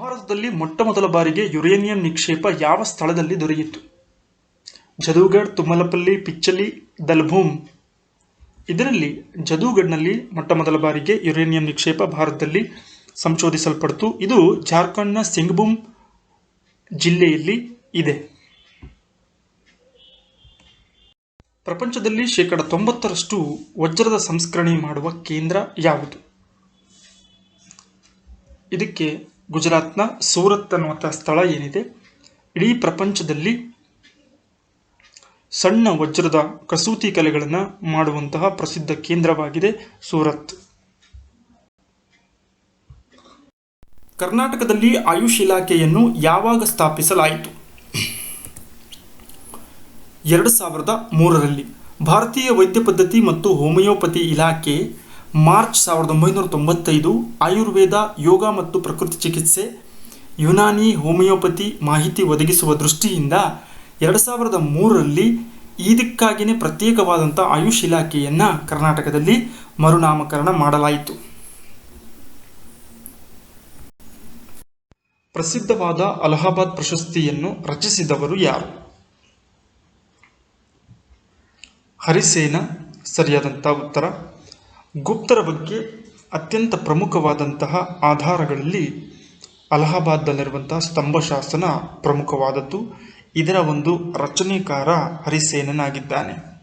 ಭಾರತದಲ್ಲಿ ಮೊಟ್ಟ ಮೊದಲ ಬಾರಿಗೆ ಯುರೇನಿಯಂ ನಿಕ್ಷೇಪ ಯಾವ ಸ್ಥಳದಲ್ಲಿ ದೊರೆಯಿತು? ಜದೂಗಢ್ ತುಮ್ಮಲಪಲ್ಲಿ ಪಿಚ್ಚಲಿ, ದಲ್ಭೂಮ್. ಇದರಲ್ಲಿ ಜದೂಗಢ್ನಲ್ಲಿ ಮೊಟ್ಟ ಮೊದಲ ಬಾರಿಗೆ ಯುರೇನಿಯಂ ನಿಕ್ಷೇಪ ಭಾರತದಲ್ಲಿ ಸಂಶೋಧಿಸಲ್ಪಡ್ತು. ಇದು ಜಾರ್ಖಂಡ್ನ ಸಿಂಗ್ಭೂಮ್ ಜಿಲ್ಲೆಯಲ್ಲಿ ಇದೆ. ಪ್ರಪಂಚದಲ್ಲಿ ಶೇಕಡ ತೊಂಬತ್ತರಷ್ಟು ವಜ್ರದ ಸಂಸ್ಕರಣೆ ಮಾಡುವ ಕೇಂದ್ರ ಯಾವುದು? ಇದಕ್ಕೆ ಗುಜರಾತ್ನ ಸೂರತ್ ಅನ್ನುವಂಥ ಸ್ಥಳ ಏನಿದೆ? ಇಡೀ ಪ್ರಪಂಚದಲ್ಲಿ ಸಣ್ಣ ವಜ್ರದ ಕಸೂತಿ ಕಲೆಗಳನ್ನು ಮಾಡುವಂತಹ ಪ್ರಸಿದ್ಧ ಕೇಂದ್ರವಾಗಿದೆ ಸೂರತ್. ಕರ್ನಾಟಕದಲ್ಲಿ ಆಯುಷ್ ಇಲಾಖೆಯನ್ನು ಯಾವಾಗ ಸ್ಥಾಪಿಸಲಾಯಿತು? ಎರಡು ಸಾವಿರದ ಮೂರರಲ್ಲಿ ಭಾರತೀಯ ವೈದ್ಯ ಪದ್ಧತಿ ಮತ್ತು ಹೋಮಿಯೋಪತಿ ಇಲಾಖೆ ಮಾರ್ಚ್ ಸಾವಿರದ ಒಂಬೈನೂರ ತೊಂಬತ್ತೈದು ಆಯುರ್ವೇದ, ಯೋಗ ಮತ್ತು ಪ್ರಕೃತಿ ಚಿಕಿತ್ಸೆ, ಯುನಾನಿ ಹೋಮಿಯೋಪತಿ ಮಾಹಿತಿ ಒದಗಿಸುವ ದೃಷ್ಟಿಯಿಂದ ಎರಡು ಸಾವಿರದ ಮೂರರಲ್ಲಿ ಇದಕ್ಕಾಗಿಯೇ ಪ್ರತ್ಯೇಕವಾದಂಥ ಆಯುಷ್ ಇಲಾಖೆಯನ್ನು ಕರ್ನಾಟಕದಲ್ಲಿ ಮರುನಾಮಕರಣ ಮಾಡಲಾಯಿತು. ಪ್ರಸಿದ್ಧವಾದ ಅಲಹಾಬಾದ್ ಪ್ರಶಸ್ತಿಯನ್ನು ರಚಿಸಿದವರು ಯಾರು? ಹರಿಸೇನ, ಸರಿಯಾದಂಥ ಉತ್ತರ. ಗುಪ್ತರ ಬಗ್ಗೆ ಅತ್ಯಂತ ಪ್ರಮುಖವಾದಂತಹ ಆಧಾರಗಳಲ್ಲಿ ಅಲಹಾಬಾದ್ನಲ್ಲಿರುವಂತಹ ಸ್ತಂಭಶಾಸನ ಪ್ರಮುಖವಾದದ್ದು. ಇದರ ಒಂದು ರಚನೆಕಾರ ಹರಿಸೇನನಾಗಿದ್ದಾನೆ.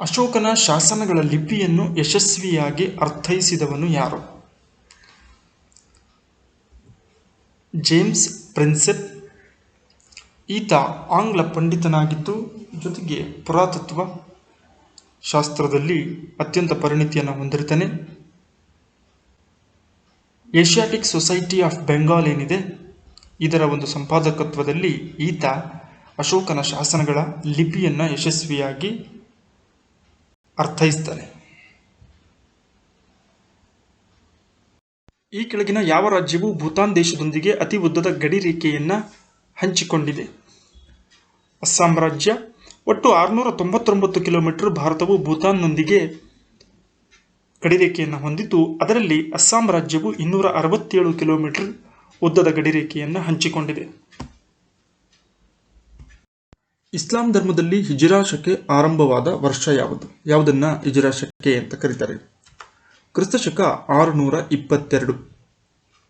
ಅಶೋಕನ ಶಾಸನಗಳ ಲಿಪಿಯನ್ನು ಯಶಸ್ವಿಯಾಗಿ ಅರ್ಥೈಸಿದವನು ಯಾರು? James Prinsep. ಈತ ಆಂಗ್ಲ ಪಂಡಿತನಾಗಿದ್ದು, ಜೊತೆಗೆ ಪುರಾತತ್ವ ಶಾಸ್ತ್ರದಲ್ಲಿ ಅತ್ಯಂತ ಪರಿಣಿತಿಯನ್ನು ಹೊಂದಿರ್ತಾನೆ ಏಷ್ಯಾಟಿಕ್ ಸೊಸೈಟಿ ಆಫ್ ಬೆಂಗಾಲ್ ಏನಿದೆ? ಇದರ ಒಂದು ಸಂಪಾದಕತ್ವದಲ್ಲಿ ಈತ ಅಶೋಕನ ಶಾಸನಗಳ ಲಿಪಿಯನ್ನು ಯಶಸ್ವಿಯಾಗಿ ಅರ್ಥೈಸ್ತಾನೆ. ಈ ಕೆಳಗಿನ ಯಾವ ರಾಜ್ಯವು ಭೂತಾನ್ ದೇಶದೊಂದಿಗೆ ಅತಿ ಉದ್ದದ ಗಡಿ ರೇಖೆಯನ್ನು ಹಂಚಿಕೊಂಡಿದೆ. ಅಸ್ಸಾಂ ರಾಜ್ಯ ಒಟ್ಟು ಆರುನೂರ ತೊಂಬತ್ತೊಂಬತ್ತು ಕಿಲೋಮೀಟರ್ ಭಾರತವು ಭೂತಾನ್ನೊಂದಿಗೆ ಗಡಿರೇಖೆಯನ್ನು ಹೊಂದಿದ್ದು, ಅದರಲ್ಲಿ ಅಸ್ಸಾಂ ರಾಜ್ಯವು ಇನ್ನೂರ ಅರವತ್ತೇಳು ಕಿಲೋಮೀಟರ್ ಉದ್ದದ ಗಡಿರೇಖೆಯನ್ನು ಹಂಚಿಕೊಂಡಿದೆ. ಇಸ್ಲಾಂ ಧರ್ಮದಲ್ಲಿ ಹಿಜಿರಾ ಶಕೆ ಆರಂಭವಾದ ವರ್ಷ ಯಾವುದು? ಯಾವುದನ್ನ ಹಿಜಿರಾ ಶಕೆ ಅಂತ ಕರೀತಾರೆ. ಕ್ರಿಸ್ತ ಶಕ ಆರುನೂರ ಇಪ್ಪತ್ತೆರಡು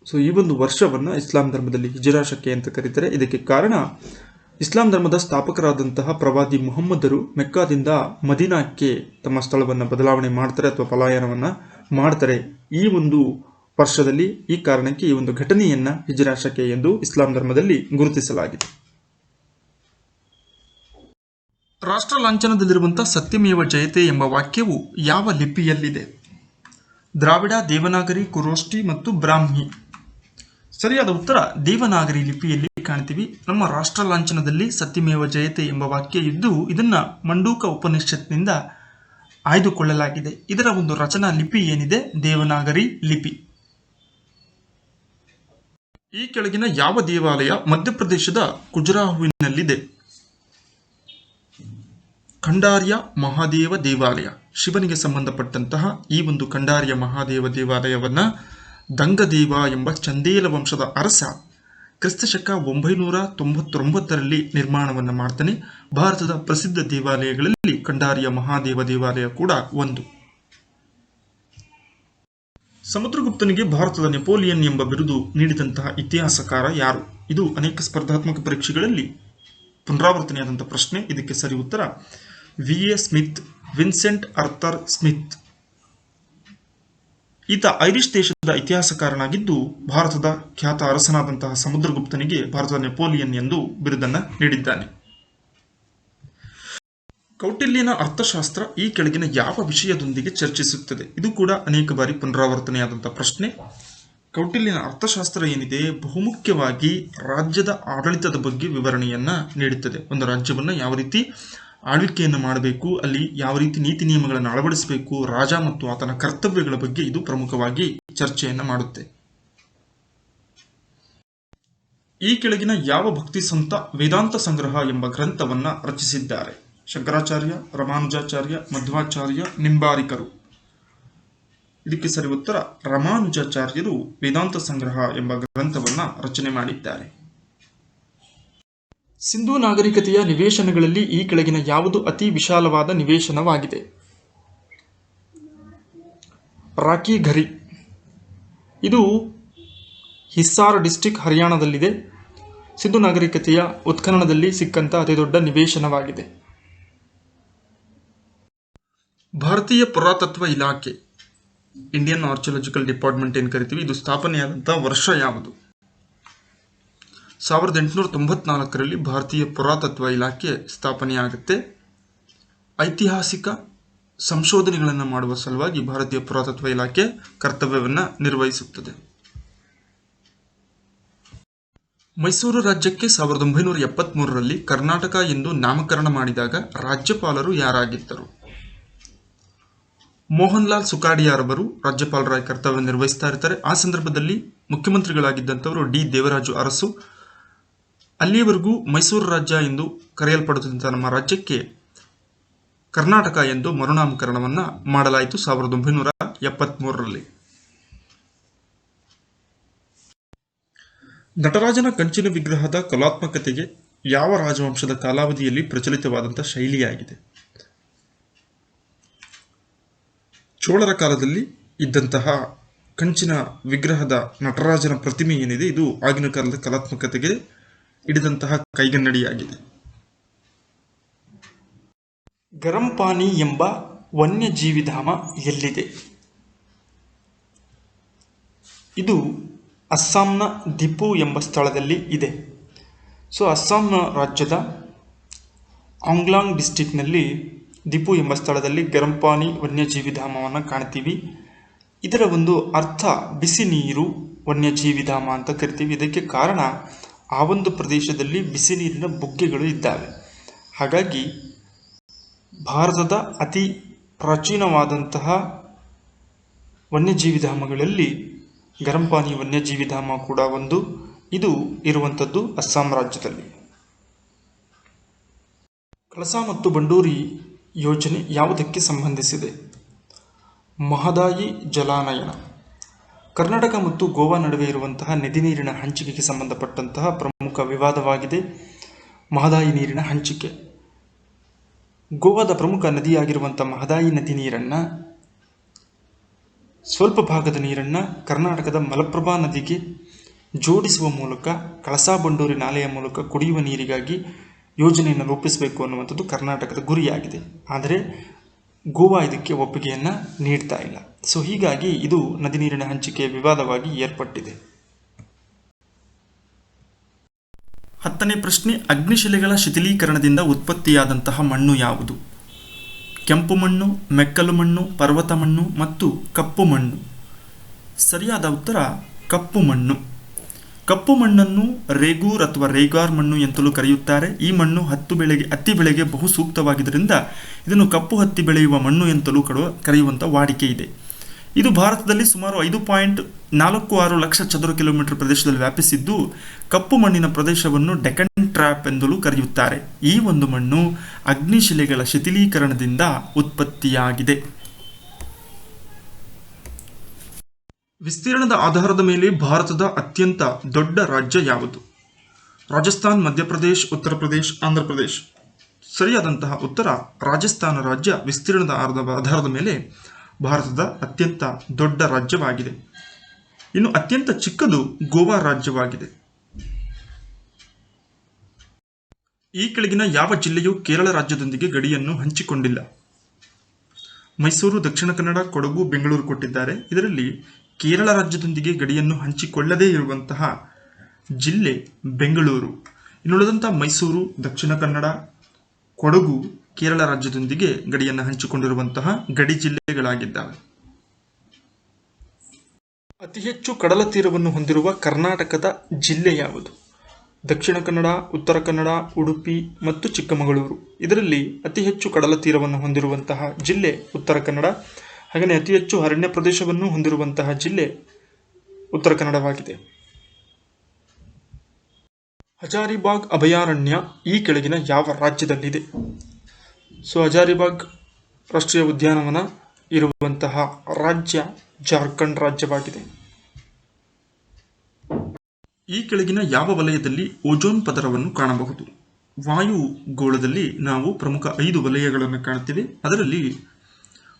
ಸೊ ಈ ಒಂದು ವರ್ಷವನ್ನು ಇಸ್ಲಾಂ ಧರ್ಮದಲ್ಲಿ ಹಿಜಿರಾ ಶಕೆ ಅಂತ ಕರೀತಾರೆ. ಇದಕ್ಕೆ ಕಾರಣ ಇಸ್ಲಾಂ ಧರ್ಮದ ಸ್ಥಾಪಕರಾದಂತಹ ಪ್ರವಾದಿ ಮೊಹಮ್ಮದರು ಮೆಕ್ಕಾದಿಂದ ಮದೀನಾಕ್ಕೆ ತಮ್ಮ ಸ್ಥಳವನ್ನು ಬದಲಾವಣೆ ಮಾಡ್ತಾರೆ ಅಥವಾ ಪಲಾಯನವನ್ನು ಮಾಡ್ತಾರೆ. ಈ ಒಂದು ವರ್ಷದಲ್ಲಿ ಈ ಕಾರಣಕ್ಕೆ ಈ ಒಂದು ಘಟನೆಯನ್ನ ಹಿಜರಾಶಕ್ಕೆ ಎಂದು ಇಸ್ಲಾಂ ಧರ್ಮದಲ್ಲಿ ಗುರುತಿಸಲಾಗಿದೆ. ರಾಷ್ಟ್ರ ಲಾಂಛನದಲ್ಲಿರುವಂತಹ ಸತ್ಯಮೇವ ಜಯತೆ ಎಂಬ ವಾಕ್ಯವು ಯಾವ ಲಿಪಿಯಲ್ಲಿದೆ? ದ್ರಾವಿಡ, ದೇವನಾಗರಿ, ಕುರೋಷ್ಠಿ ಮತ್ತು ಬ್ರಾಹ್ಮಿ. ಸರಿಯಾದ ಉತ್ತರ ದೇವನಾಗರಿ ಲಿಪಿಯಲ್ಲಿ ಕಾಣ್ತೀವಿ. ನಮ್ಮ ರಾಷ್ಟ್ರ ಲಾಂಛನದಲ್ಲಿ ಸತ್ಯಮೇವ ಜಯತೆ ಎಂಬ ವಾಕ್ಯ ಇದ್ದು, ಇದನ್ನ ಮಂಡೂಕ ಉಪನಿಷತ್ನಿಂದ ಆಯ್ದುಕೊಳ್ಳಲಾಗಿದೆ. ಇದರ ಒಂದು ರಚನಾ ಲಿಪಿ ಏನಿದೆ? ದೇವನಾಗರಿ ಲಿಪಿ. ಈ ಕೆಳಗಿನ ಯಾವ ದೇವಾಲಯ ಮಧ್ಯಪ್ರದೇಶದ ಕುಜರಾಹುವಿನಲ್ಲಿದೆ? ಖಂಡಾರ್ಯ ಮಹಾದೇವ ದೇವಾಲಯ. ಶಿವನಿಗೆ ಸಂಬಂಧಪಟ್ಟಂತಹ ಈ ಒಂದು ಖಂಡಾರ್ಯ ಮಹಾದೇವ ದೇವಾಲಯವನ್ನ ದಂಗದೇವ ಎಂಬ ಚಂದೇಲ ವಂಶದ ಅರಸ ಕ್ರಿಸ್ತಶಕ ಒಂಬೈನೂರ ತೊಂಬತ್ತೊಂಬತ್ತರಲ್ಲಿ ನಿರ್ಮಾಣವನ್ನು ಮಾಡ್ತಾನೆ. ಭಾರತದ ಪ್ರಸಿದ್ಧ ದೇವಾಲಯಗಳಲ್ಲಿ ಕಂಡಾರಿಯ ಮಹಾದೇವ ದೇವಾಲಯ ಕೂಡ ಒಂದು. ಸಮುದ್ರಗುಪ್ತನಿಗೆ ಭಾರತದ ನೆಪೋಲಿಯನ್ ಎಂಬ ಬಿರುದು ನೀಡಿದಂತಹ ಇತಿಹಾಸಕಾರ ಯಾರು? ಇದು ಅನೇಕ ಸ್ಪರ್ಧಾತ್ಮಕ ಪರೀಕ್ಷೆಗಳಲ್ಲಿ ಪುನರಾವರ್ತನೆಯಾದಂತಹ ಪ್ರಶ್ನೆ. ಇದಕ್ಕೆ ಸರಿ ಉತ್ತರ V A Smith, Vincent Arthur Smith. ಈತ ಐರಿಷ್ ದೇಶದ ಇತಿಹಾಸಕಾರನಾಗಿದ್ದು, ಭಾರತದ ಖ್ಯಾತ ಅರಸನಾದಂತಹ ಸಮುದ್ರಗುಪ್ತನಿಗೆ ಭಾರತದ ನೆಪೋಲಿಯನ್ ಎಂದು ಬಿರುದನ್ನು ನೀಡಿದ್ದಾನೆ. ಕೌಟಿಲ್ಯನ ಅರ್ಥಶಾಸ್ತ್ರ ಈ ಕೆಳಗಿನ ಯಾವ ವಿಷಯದೊಂದಿಗೆ ಚರ್ಚಿಸುತ್ತದೆ? ಇದು ಕೂಡ ಅನೇಕ ಬಾರಿ ಪುನರಾವರ್ತನೆಯಾದಂತಹ ಪ್ರಶ್ನೆ. ಕೌಟಿಲ್ಯನ ಅರ್ಥಶಾಸ್ತ್ರ ಏನಿದೆ? ಬಹುಮುಖ್ಯವಾಗಿ ರಾಜ್ಯದ ಆಡಳಿತದ ಬಗ್ಗೆ ವಿವರಣೆಯನ್ನ ನೀಡುತ್ತದೆ. ಒಂದು ರಾಜ್ಯವನ್ನು ಯಾವ ರೀತಿ ಆಳ್ವಿಕೆಯನ್ನು ಮಾಡಬೇಕು, ಅಲ್ಲಿ ಯಾವ ರೀತಿ ನೀತಿ ನಿಯಮಗಳನ್ನು ಅಳವಡಿಸಬೇಕು, ರಾಜ ಮತ್ತು ಆತನ ಕರ್ತವ್ಯಗಳ ಬಗ್ಗೆ ಇದು ಪ್ರಮುಖವಾಗಿ ಚರ್ಚೆಯನ್ನು ಮಾಡುತ್ತೆ. ಈ ಕೆಳಗಿನ ಯಾವ ಭಕ್ತಿ ಸಂತ ವೇದಾಂತ ಸಂಗ್ರಹ ಎಂಬ ಗ್ರಂಥವನ್ನ ರಚಿಸಿದ್ದಾರೆ. ಶಂಕರಾಚಾರ್ಯ, ರಮಾನುಜಾಚಾರ್ಯ, ಮಧ್ವಾಚಾರ್ಯ, ನಿಂಬಾರಿಕರು. ಇದಕ್ಕೆ ಸರಿ ಉತ್ತರ ರಮಾನುಜಾಚಾರ್ಯರು ವೇದಾಂತ ಸಂಗ್ರಹ ಎಂಬ ಗ್ರಂಥವನ್ನ ರಚನೆ ಮಾಡಿದ್ದಾರೆ. ಸಿಂಧೂ ನಾಗರಿಕತೆಯ ನಿವೇಶನಗಳಲ್ಲಿ ಈ ಕೆಳಗಿನ ಯಾವುದು ಅತಿ ವಿಶಾಲವಾದ ನಿವೇಶನವಾಗಿದೆ? ರಾಕಿ ಘರಿ ಇದು ಹಿಸ್ಸಾರ್ ಡಿಸ್ಟಿಕ್ ಹರಿಯಾಣದಲ್ಲಿದೆ. ಸಿಂಧು ನಾಗರಿಕತೆಯ ಉತ್ಖನನದಲ್ಲಿ ಸಿಕ್ಕಂತ ಅತಿದೊಡ್ಡ ನಿವೇಶನವಾಗಿದೆ. ಭಾರತೀಯ ಪುರಾತತ್ವ ಇಲಾಖೆ. ಇಂಡಿಯನ್ ಆರ್ಚಿಯಾಲಜಿಕಲ್ ಡಿಪಾರ್ಟ್ಮೆಂಟ್ ಏನು ಕರಿತೀವಿ? ಇದು ಸ್ಥಾಪನೆಯಾದಂಥ ವರ್ಷ ಯಾವುದು? ಸಾವಿರದ ಎಂಟುನೂರ ತೊಂಬತ್ನಾಲ್ಕರಲ್ಲಿ ಭಾರತೀಯ ಪುರಾತತ್ವ ಇಲಾಖೆ ಸ್ಥಾಪನೆಯಾಗುತ್ತೆ. ಐತಿಹಾಸಿಕ ಸಂಶೋಧನೆಗಳನ್ನು ಮಾಡುವ ಸಲುವಾಗಿ ಭಾರತೀಯ ಪುರಾತತ್ವ ಇಲಾಖೆ ಕರ್ತವ್ಯವನ್ನು ನಿರ್ವಹಿಸುತ್ತದೆ. ಮೈಸೂರು ರಾಜ್ಯಕ್ಕೆ ಸಾವಿರದ ಒಂಬೈನೂರ ಎಪ್ಪತ್ತ್ಮೂರರಲ್ಲಿ ಕರ್ನಾಟಕ ಎಂದು ನಾಮಕರಣ ಮಾಡಿದಾಗ ರಾಜ್ಯಪಾಲರು ಯಾರಾಗಿದ್ದರು? ಮೋಹನ್ ಲಾಲ್ ಸುಕಾಡಿಯಾರವರು ರಾಜ್ಯಪಾಲರಾಗಿ ಕರ್ತವ್ಯ ನಿರ್ವಹಿಸ್ತಾ ಇರ್ತಾರೆ. ಆ ಸಂದರ್ಭದಲ್ಲಿ ಮುಖ್ಯಮಂತ್ರಿಗಳಾಗಿದ್ದಂಥವರು ಡಿ ದೇವರಾಜು ಅರಸು ಅಲ್ಲಿಯವರೆಗೂ ಮೈಸೂರು ರಾಜ್ಯ ಎಂದು ಕರೆಯಲ್ಪಡುತ್ತಿದ್ದ ನಮ್ಮ ರಾಜ್ಯಕ್ಕೆ ಕರ್ನಾಟಕ ಎಂದು ಮರುನಾಮಕರಣವನ್ನು ಮಾಡಲಾಯಿತು ಸಾವಿರದ ಒಂಬೈನೂರ ಎಪ್ಪತ್ತ್ಮೂರರಲ್ಲಿ ನಟರಾಜನ ಕಂಚಿನ ವಿಗ್ರಹದ ಕಲಾತ್ಮಕತೆಗೆ ಯಾವ ರಾಜವಂಶದ ಕಾಲಾವಧಿಯಲ್ಲಿ ಪ್ರಚಲಿತವಾದಂಥ ಶೈಲಿಯಾಗಿದೆ? ಚೋಳರ ಕಾಲದಲ್ಲಿ ಇದ್ದಂತಹ ಕಂಚಿನ ವಿಗ್ರಹದ ನಟರಾಜನ ಪ್ರತಿಮೆ ಏನಿದೆ, ಇದು ಆಗಿನ ಕಾಲದ ಕಲಾತ್ಮಕತೆಗೆ ಹಿಡಿದಂತಹ ಕೈಗನ್ನಡಿಯಾಗಿದೆ. ಗರಂಪಾನಿ ಎಂಬ ವನ್ಯಜೀವಿಧಾಮ ಎಲ್ಲಿದೆ? ಇದು ಅಸ್ಸಾಂನ ದಿಪು ಎಂಬ ಸ್ಥಳದಲ್ಲಿ ಇದೆ. ಸೊ, ಅಸ್ಸಾಂನ ರಾಜ್ಯದ ಆಂಗ್ಲಾಂಗ್ ಡಿಸ್ಟಿಕ್ನಲ್ಲಿ ದಿಪು ಎಂಬ ಸ್ಥಳದಲ್ಲಿ ಗರಂಪಾನಿ ವನ್ಯಜೀವಿಧಾಮವನ್ನು ಕಾಣ್ತೀವಿ. ಇದರ ಒಂದು ಅರ್ಥ ಬಿಸಿ ನೀರು ವನ್ಯಜೀವಿಧಾಮ ಅಂತ ಕರಿತೀವಿ. ಇದಕ್ಕೆ ಕಾರಣ ಆ ಒಂದು ಪ್ರದೇಶದಲ್ಲಿ ಬಿಸಿ ನೀರಿನ ಬುಗ್ಗೆಗಳು ಇದ್ದಾವೆ. ಹಾಗಾಗಿ ಭಾರತದ ಅತಿ ಪ್ರಾಚೀನವಾದಂತಹ ವನ್ಯಜೀವಿಧಾಮಗಳಲ್ಲಿ ಗರಂಪಾನಿ ವನ್ಯಜೀವಿಧಾಮ ಕೂಡ ಒಂದು. ಇದು ಇರುವಂಥದ್ದು ಅಸ್ಸಾಂ ರಾಜ್ಯದಲ್ಲಿ. ಕಳಸಾ ಮತ್ತು ಬಂಡೂರಿ ಯೋಜನೆ ಯಾವುದಕ್ಕೆ ಸಂಬಂಧಿಸಿದೆ? ಮಹದಾಯಿ ಜಲಾನಯನ. ಕರ್ನಾಟಕ ಮತ್ತು ಗೋವಾ ನಡುವೆ ಇರುವಂತಹ ನದಿ ನೀರಿನ ಹಂಚಿಕೆಗೆ ಸಂಬಂಧಪಟ್ಟಂತಹ ಪ್ರಮುಖ ವಿವಾದವಾಗಿದೆ. ಮಹದಾಯಿ ನೀರಿನ ಹಂಚಿಕೆ. ಗೋವಾದ ಪ್ರಮುಖ ನದಿಯಾಗಿರುವಂಥ ಮಹದಾಯಿ ನದಿ ನೀರನ್ನು, ಸ್ವಲ್ಪ ಭಾಗದ ನೀರನ್ನು ಕರ್ನಾಟಕದ ಮಲಪ್ರಭಾ ನದಿಗೆ ಜೋಡಿಸುವ ಮೂಲಕ, ಕಳಸಾ ಬಂಡೂರಿ ನಾಲೆಯ ಮೂಲಕ ಕುಡಿಯುವ ನೀರಿಗಾಗಿ ಯೋಜನೆಯನ್ನು ರೂಪಿಸಬೇಕು ಅನ್ನುವಂಥದ್ದು ಕರ್ನಾಟಕದ ಗುರಿಯಾಗಿದೆ. ಆದರೆ ಗೋವಾ ಇದಕ್ಕೆ ಒಪ್ಪಿಗೆಯನ್ನು ನೀಡ್ತಾ ಇಲ್ಲ. ಸೊ ಹೀಗಾಗಿ ಇದು ನದಿ ನೀರಿನ ಹಂಚಿಕೆ ವಿವಾದವಾಗಿ ಏರ್ಪಟ್ಟಿದೆ. ಹತ್ತನೇ ಪ್ರಶ್ನೆ, ಅಗ್ನಿಶಿಲೆಗಳ ಶಿಥಿಲೀಕರಣದಿಂದ ಉತ್ಪತ್ತಿಯಾದಂತಹ ಮಣ್ಣು ಯಾವುದು? ಕೆಂಪು ಮಣ್ಣು, ಮೆಕ್ಕಲು ಮಣ್ಣು, ಪರ್ವತ ಮಣ್ಣು ಮತ್ತು ಕಪ್ಪು ಮಣ್ಣು. ಸರಿಯಾದ ಉತ್ತರ, ಕಪ್ಪು ಮಣ್ಣು. ಕಪ್ಪು ಮಣ್ಣನ್ನು ರೇಗೂರ್ ಅಥವಾ ರೇಗಾರ್ ಮಣ್ಣು ಎಂತಲೂ ಕರೆಯುತ್ತಾರೆ. ಈ ಮಣ್ಣು ಹತ್ತು ಬೆಳೆಗೆ ಹತ್ತಿ ಬೆಳೆಗೆ ಬಹು ಸೂಕ್ತವಾಗಿದ್ದರಿಂದ ಇದನ್ನು ಕಪ್ಪು ಹತ್ತಿ ಬೆಳೆಯುವ ಮಣ್ಣು ಎಂತಲೂ ಕಡುವ ಕರೆಯುವಂಥ ವಾಡಿಕೆ ಇದೆ. ಇದು ಭಾರತದಲ್ಲಿ ಸುಮಾರು ಐದು ಪಾಯಿಂಟ್ ನಾಲ್ಕು ಆರು ಲಕ್ಷ ಚದರ ಕಿಲೋಮೀಟರ್ ಪ್ರದೇಶದಲ್ಲಿ ವ್ಯಾಪಿಸಿದ್ದು, ಕಪ್ಪು ಮಣ್ಣಿನ ಪ್ರದೇಶವನ್ನು ಡೆಕನ್ ಟ್ರ್ಯಾಪ್ ಎಂದಲೂ ಕರೆಯುತ್ತಾರೆ. ಈ ಒಂದು ಮಣ್ಣು ಅಗ್ನಿಶಿಲೆಗಳ ಶಿಥಿಲೀಕರಣದಿಂದ ಉತ್ಪತ್ತಿಯಾಗಿದೆ. ವಿಸ್ತೀರ್ಣದ ಆಧಾರದ ಮೇಲೆ ಭಾರತದ ಅತ್ಯಂತ ದೊಡ್ಡ ರಾಜ್ಯ ಯಾವುದು? ರಾಜಸ್ಥಾನ್, ಮಧ್ಯಪ್ರದೇಶ್, ಉತ್ತರ ಪ್ರದೇಶ್, ಆಂಧ್ರ ಪ್ರದೇಶ್. ಸರಿಯಾದಂತಹ ಉತ್ತರ, ರಾಜಸ್ಥಾನ ರಾಜ್ಯ ವಿಸ್ತೀರ್ಣದ ಆಧಾರದ ಮೇಲೆ ಭಾರತದ ಅತ್ಯಂತ ದೊಡ್ಡ ರಾಜ್ಯವಾಗಿದೆ. ಇನ್ನು ಅತ್ಯಂತ ಚಿಕ್ಕದು ಗೋವಾ ರಾಜ್ಯವಾಗಿದೆ. ಈ ಕೆಳಗಿನ ಯಾವ ಜಿಲ್ಲೆಯು ಕೇರಳ ರಾಜ್ಯದೊಂದಿಗೆ ಗಡಿಯನ್ನು ಹಂಚಿಕೊಂಡಿಲ್ಲ. ಮೈಸೂರು, ದಕ್ಷಿಣ ಕನ್ನಡ, ಕೊಡಗು, ಬೆಂಗಳೂರು ಕೊಟ್ಟಿದ್ದಾರೆ. ಇದರಲ್ಲಿ ಕೇರಳ ರಾಜ್ಯದೊಂದಿಗೆ ಗಡಿಯನ್ನು ಹಂಚಿಕೊಳ್ಳದೇ ಇರುವಂತಹ ಜಿಲ್ಲೆ ಬೆಂಗಳೂರು. ಇನ್ನುಳಿದಂಥ ಮೈಸೂರು, ದಕ್ಷಿಣ ಕನ್ನಡ, ಕೊಡಗು ಕೇರಳ ರಾಜ್ಯದೊಂದಿಗೆ ಗಡಿಯನ್ನು ಹಂಚಿಕೊಂಡಿರುವಂತಹ ಗಡಿ ಜಿಲ್ಲೆಗಳಾಗಿದ್ದಾವೆ. ಅತಿ ಹೆಚ್ಚು ಕಡಲ ತೀರವನ್ನು ಹೊಂದಿರುವ ಕರ್ನಾಟಕದ ಜಿಲ್ಲೆ ಯಾವುದು? ದಕ್ಷಿಣ ಕನ್ನಡ, ಉತ್ತರ ಕನ್ನಡ, ಉಡುಪಿ ಮತ್ತು ಚಿಕ್ಕಮಗಳೂರು. ಇದರಲ್ಲಿ ಅತಿ ಹೆಚ್ಚು ಕಡಲ ತೀರವನ್ನು ಹೊಂದಿರುವಂತಹ ಜಿಲ್ಲೆ ಉತ್ತರ ಕನ್ನಡ ಹಾಗೆಯೇ ಅತಿ ಹೆಚ್ಚು ಅರಣ್ಯ ಪ್ರದೇಶವನ್ನು ಹೊಂದಿರುವಂತಹ ಜಿಲ್ಲೆ ಉತ್ತರ ಕನ್ನಡವಾಗಿದೆ. ಹಜಾರಿಬಾಗ್ ಅಭಯಾರಣ್ಯ ಈ ಕೆಳಗಿನ ಯಾವ ರಾಜ್ಯದಲ್ಲಿದೆ? ಸೊ, ಹಜಾರಿಬಾಗ್ ರಾಷ್ಟ್ರೀಯ ಉದ್ಯಾನವನ ಇರುವಂತಹ ರಾಜ್ಯ ಜಾರ್ಖಂಡ್ ರಾಜ್ಯವಾಗಿದೆ. ಈ ಕೆಳಗಿನ ಯಾವ ವಲಯದಲ್ಲಿ ಓಜೋನ್ ಪದರವನ್ನು ಕಾಣಬಹುದು? ವಾಯುಗೋಳದಲ್ಲಿ ನಾವು ಪ್ರಮುಖ ಐದು ವಲಯಗಳನ್ನು ಕಾಣುತ್ತೇವೆ ಅದರಲ್ಲಿ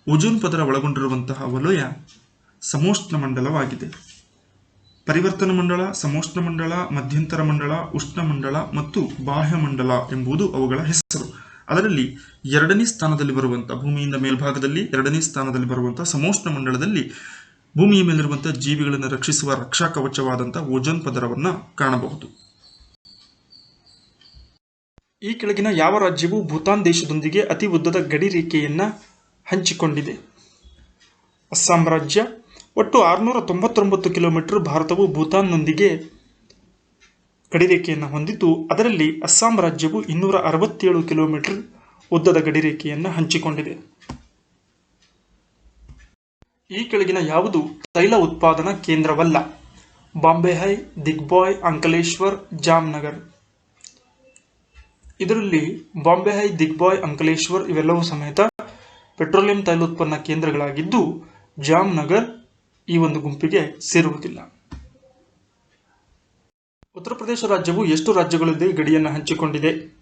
ಓಜೋನ್ ಪದರ ಒಳಗೊಂಡಿರುವಂತಹ ವಲಯ ಸಮೋಷ್ಣ ಮಂಡಲವಾಗಿದೆ. ಪರಿವರ್ತನ ಮಂಡಳ ಸಮೋಷ್ಣ ಮಂಡಳ ಮಧ್ಯಂತರ ಮಂಡಳ ಉಷ್ಣ ಮಂಡಳ ಮತ್ತು ಬಾಹ್ಯ ಮಂಡಲ ಎಂಬುದು ಅವುಗಳ ಹೆಸರು. ಅದರಲ್ಲಿ ಎರಡನೇ ಸ್ಥಾನದಲ್ಲಿ ಬರುವಂತಹ ಭೂಮಿಯಿಂದ ಮೇಲ್ಭಾಗದಲ್ಲಿ, ಎರಡನೇ ಸ್ಥಾನದಲ್ಲಿ ಬರುವಂತಹ ಸಮೋಷ್ಣ ಮಂಡಲದಲ್ಲಿ ಭೂಮಿಯ ಮೇಲಿರುವಂತಹ ಜೀವಿಗಳನ್ನು ರಕ್ಷಿಸುವ ರಕ್ಷಾ ಕವಚವಾದಂತಹ ಓಜೋನ್ ಪದರವನ್ನು ಕಾಣಬಹುದು. ಈ ಕೆಳಗಿನ ಯಾವ ರಾಜ್ಯವು ಭೂತಾನ್ ದೇಶದೊಂದಿಗೆ ಅತಿ ಉದ್ದದ ಗಡಿ ರೇಖೆಯನ್ನ ಹಂಚಿಕೊಂಡಿದೆ. ಅಸ್ಸಾಂ ರಾಜ್ಯ ಒಟ್ಟು ಆರುನೂರ ತೊಂಬತ್ತೊಂಬತ್ತು ಕಿಲೋಮೀಟರ್ ಭಾರತವು ಭೂತಾನ್ನೊಂದಿಗೆ ಗಡಿರೇಖೆಯನ್ನು ಹೊಂದಿದ್ದು, ಅದರಲ್ಲಿ ಅಸ್ಸಾಂ ರಾಜ್ಯವು ಇನ್ನೂರ ಅರವತ್ತೇಳು ಕಿಲೋಮೀಟರ್ ಉದ್ದದ ಗಡಿರೇಖೆಯನ್ನು ಹಂಚಿಕೊಂಡಿದೆ. ಈ ಕೆಳಗಿನ ಯಾವುದು? ತೈಲ ಉತ್ಪಾದನಾ ಕೇಂದ್ರವಲ್ಲ. ಬಾಂಬೆ ಹೈ ದಿಗ್ಬಾಯ್ ಅಂಕಲೇಶ್ವರ್, ಜಾಮ್ನಗರ್. ಇದರಲ್ಲಿ ಬಾಂಬೆ ಹೈ ದಿಗ್ಬಾಯ್ ಅಂಕಲೇಶ್ವರ್ ಇವೆಲ್ಲವೂ ಸಮೇತ ಪೆಟ್ರೋಲಿಯಂ ತೈಲೋತ್ಪನ್ನ ಕೇಂದ್ರಗಳಾಗಿದ್ದು, ಜಾಮ್ನಗರ್ ಈ ಒಂದು ಗುಂಪಿಗೆ ಸೇರುವುದಿಲ್ಲ. ಉತ್ತರ ಪ್ರದೇಶ ರಾಜ್ಯವು ಎಷ್ಟು ರಾಜ್ಯಗಳೊಂದಿಗೆ ಗಡಿಯನ್ನು ಹಂಚಿಕೊಂಡಿದೆ?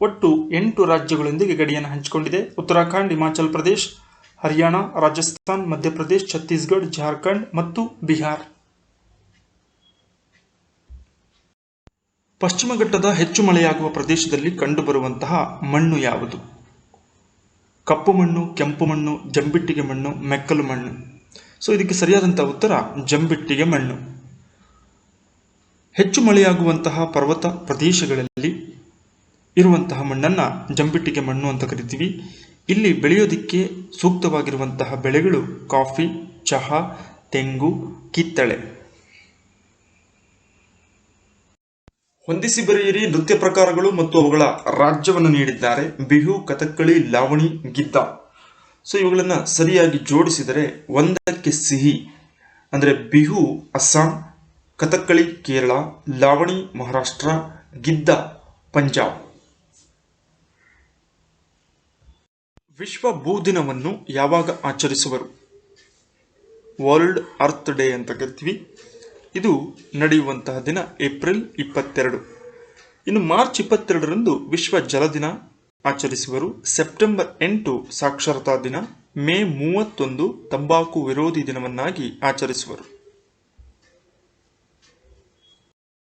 ಒಟ್ಟು ಎಂಟು ರಾಜ್ಯಗಳೊಂದಿಗೆ ಗಡಿಯನ್ನು ಹಂಚಿಕೊಂಡಿದೆ. ಉತ್ತರಾಖಂಡ್, ಹಿಮಾಚಲ್ ಪ್ರದೇಶ್, ಹರಿಯಾಣ, ರಾಜಸ್ಥಾನ್, ಮಧ್ಯಪ್ರದೇಶ್, ಛತ್ತೀಸ್ಗಢ, ಜಾರ್ಖಂಡ್ ಮತ್ತು ಬಿಹಾರ್. ಪಶ್ಚಿಮ ಘಟ್ಟದ ಹೆಚ್ಚು ಮಳೆಯಾಗುವ ಪ್ರದೇಶದಲ್ಲಿ ಕಂಡುಬರುವಂತಹ ಮಣ್ಣು ಯಾವುದು? ಕಪ್ಪು ಮಣ್ಣು, ಕೆಂಪು ಮಣ್ಣು, ಜಂಬಿಟ್ಟಿಗೆ ಮಣ್ಣು, ಮೆಕ್ಕಲು ಮಣ್ಣು. ಸೊ ಇದಕ್ಕೆ ಸರಿಯಾದಂಥ ಉತ್ತರ, ಜಂಬಿಟ್ಟಿಗೆ ಮಣ್ಣು. ಹೆಚ್ಚು ಮಳೆಯಾಗುವಂತಹ ಪರ್ವತ ಪ್ರದೇಶಗಳಲ್ಲಿ ಇರುವಂತಹ ಮಣ್ಣನ್ನು ಜಂಬಿಟ್ಟಿಗೆ ಮಣ್ಣು ಅಂತ ಕರಿತೀವಿ. ಇಲ್ಲಿ ಬೆಳೆಯೋದಿಕ್ಕೆ ಸೂಕ್ತವಾಗಿರುವಂತಹ ಬೆಳೆಗಳು ಕಾಫಿ, ಚಹಾ, ತೆಂಗು, ಕಿತ್ತಳೆ. ಹೊಂದಿಸಿ ಬರೆಯಿರಿ ನೃತ್ಯ ಪ್ರಕಾರಗಳು ಮತ್ತು ಅವುಗಳ ರಾಜ್ಯವನ್ನು ನೀಡಿದ್ದಾರೆ. ಬಿಹು, ಕಥಕ್ಕಳಿ, ಲಾವಣಿ, ಗಿದ್ದ. ಸೊ ಇವುಗಳನ್ನು ಸರಿಯಾಗಿ ಜೋಡಿಸಿದರೆ ಒಂದಕ್ಕೆ ಸಿಹಿ ಅಂದರೆ ಬಿಹು, ಅಸ್ಸಾಂ, ಕಥಕ್ಕಳಿ, ಕೇರಳ, ಲಾವಣಿ, ಮಹಾರಾಷ್ಟ್ರ, ಗಿದ್ದ, ಪಂಜಾಬ್. ವಿಶ್ವ ಭೂ ದಿನವನ್ನು ಯಾವಾಗ ಆಚರಿಸುವರು? ವರ್ಲ್ಡ್ ಅರ್ತ್ ಡೇ ಅಂತ ಕರಿತೀವಿ. ಇದು ನಡೆಯುವಂತಹ ದಿನ ಏಪ್ರಿಲ್ ಇಪ್ಪತ್ತೆರಡು. ಇನ್ನು ಮಾರ್ಚ್ ಇಪ್ಪತ್ತೆರಡರಂದು ವಿಶ್ವ ಜಲ ದಿನ ಆಚರಿಸುವರು. ಸೆಪ್ಟೆಂಬರ್ ಎಂಟು ಸಾಕ್ಷರತಾ ದಿನ. ಮೇ ಮೂವತ್ತೊಂದು ತಂಬಾಕು ವಿರೋಧಿ ದಿನವನ್ನಾಗಿ ಆಚರಿಸುವರು.